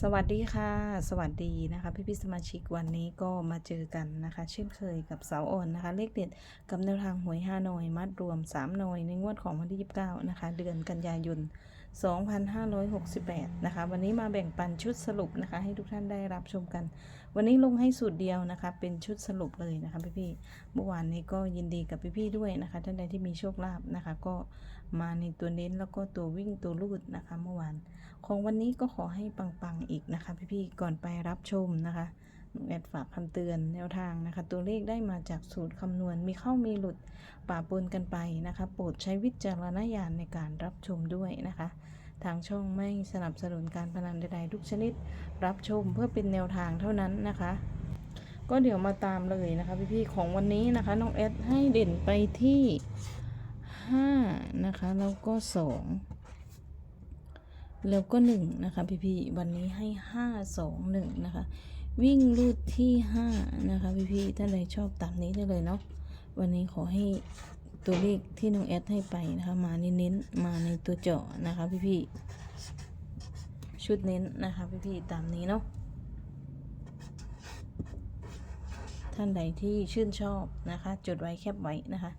สวัสดีค่ะ สวัสดีนะคะพี่พี่สมาชิกวันนี้ก็มาเจอกันนะคะ เช่นเคยกับเสาอ่อนนะคะ เลขเด็ดกับแนวทางหวย5หน่อยมัดรวม3หน่อยในงวดของวันที่29นะคะ เดือนกันยายน2568นะคะ วันนี้มาแบ่งปันชุดสรุปนะคะ ให้ทุกท่านได้รับชมกัน วันนี้ลงให้สูตรเดียวนะคะ เป็นชุดสรุปเลยนะคะพี่พี่ๆเมื่อวานนี้ก็ยินดีกับพี่พี่ๆด้วยนะคะ ท่านใดที่มีโชคลาภนะคะ ก็มาในตัวเน้นแล้วก็ตัววิ่งตัวลูดนะคะ เมื่อวาน ของวันนี้ก็ขอให้ปังๆอีกนะคะ พี่ๆก่อนไปรับชมนะคะแอดฝากคำเตือนแนวทางนะคะ ตัวเลขได้มาจากสูตรคำนวณมีเข้ามีหลุดป่าปนกันไปนะคะ โปรดใช้วิจารณญาณในการรับชมด้วยนะคะ ทางช่องไม่สนับสนุนการพนันใดๆทุกชนิด รับชมเพื่อเป็นแนวทางเท่านั้นนะคะ ก็เดี๋ยวมาตามเลยนะคะ พี่ๆของวันนี้นะคะน้องแอดให้เด่นไปที่ 5 นะคะ แล้วก็ 2 แล้วก็หนึ่งนะคะพี่พี่ๆวันนี้ให้ห้าสองหนึ่งนะคะ วิ่งรูดที่ห้านะคะพี่พี่ๆท่านใดชอบตามนี้ได้เลยเนาะวันนี้ขอให้ตัวเลขที่น้องแอดให้ไปนะคะ มาเน้นๆมาในตัวเจาะนะคะพี่พี่ๆชุดเน้นนะคะพี่พี่ๆตามนี้เนาะท่านใดที่ชื่นชอบนะคะ จดไว้แคปไว้นะคะ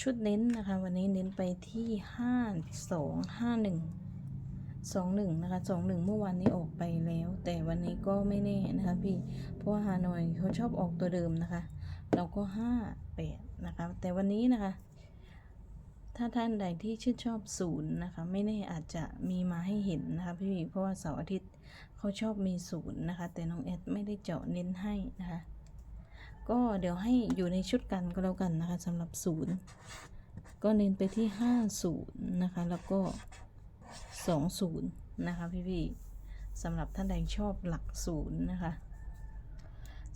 ชุดเน้นนะคะ วันนี้เน้นไปที่ห้าสอ งห้าหนึ่งสองหนึ่งนะคะสองหนึ่งเมื่อวานนี้ออกไปแล้ว แต่วันนี้ก็ไม่แน่นะคะพี่ เพราะว่าฮานอยเขาชอบออกตัวเดิมนะคะ เราก็ห้าแปดนะคะ แต่วันนี้นะคะ ถ้าท่านใดที่ชื่นชอบศูนย์นะคะ ไม่แน่อาจจะมีมาให้เห็นนะคะพี่ เพราะว่าเสาร์อาทิตย์เขาชอบมีศูนย์นะคะ แต่น้องแอดไม่ได้เจาะเน้นให้นะคะ ก็เดี๋ยวให้อยู่ในชุดกันก็แล้วกันนะคะสำหรับศูนย์ก็เน้นไปที่ห้าศูนย์นะคะ แล้วก็ สองศูนย์นะคะพี่พี่สำหรับท่านใดชอบหลักศูนย์นะคะ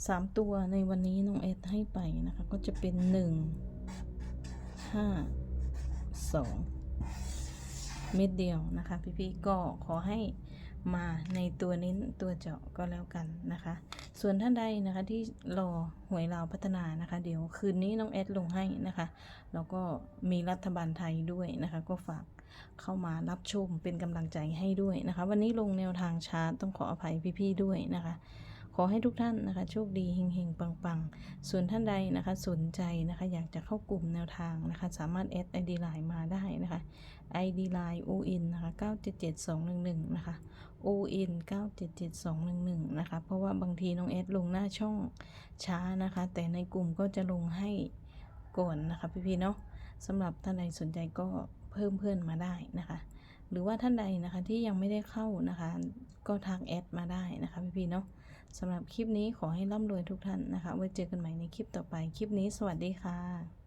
สามตัวในวันนี้น้องเอสให้ไปนะคะ ก็จะเป็นหนึ่งห้าสองเม็ดเดียวนะคะพี่พี่ๆก็ขอให้มาในตัวเน้นตัวเจาะก็แล้วกันนะคะ ส่วนท่านใดนะคะที่รอหวยลาวพัฒนานะคะ เดี๋ยวคืนนี้น้องเอสลงให้นะคะ แล้วก็มีรัฐบาลไทยด้วยนะคะ ก็ฝาก เข้ามารับชมเป็นกำลังใจให้ด้วยนะคะ วันนี้ลงแนวทางช้าต้องขออภัยพี่ๆด้วยนะคะ ขอให้ทุกท่านนะคะโชคดีเฮงๆ ปังๆ ส่วนท่านใดนะคะสนใจนะคะอยากจะเข้ากลุ่มแนวทางนะคะ สามารถแอด ID Line มาได้นะคะ ID Line OIN นะคะ977211 นะคะ OIN 977211 นะคะ เพราะว่าบางทีน้องแอดลงหน้าช่องช้านะคะ แต่ในกลุ่มก็จะลงให้ก่อนนะคะพี่ๆเนาะสำหรับท่านใดสนใจก็ เพิ่มเพื่อนมาได้นะคะ หรือว่าท่านใดนะคะที่ยังไม่ได้เข้านะคะ ก็ทักแอดมาได้นะคะพี่ๆเนาะสำหรับคลิปนี้ขอให้ร่ำรวยทุกท่านนะคะ ไว้เจอกันใหม่ในคลิปต่อไป คลิปนี้สวัสดีค่ะ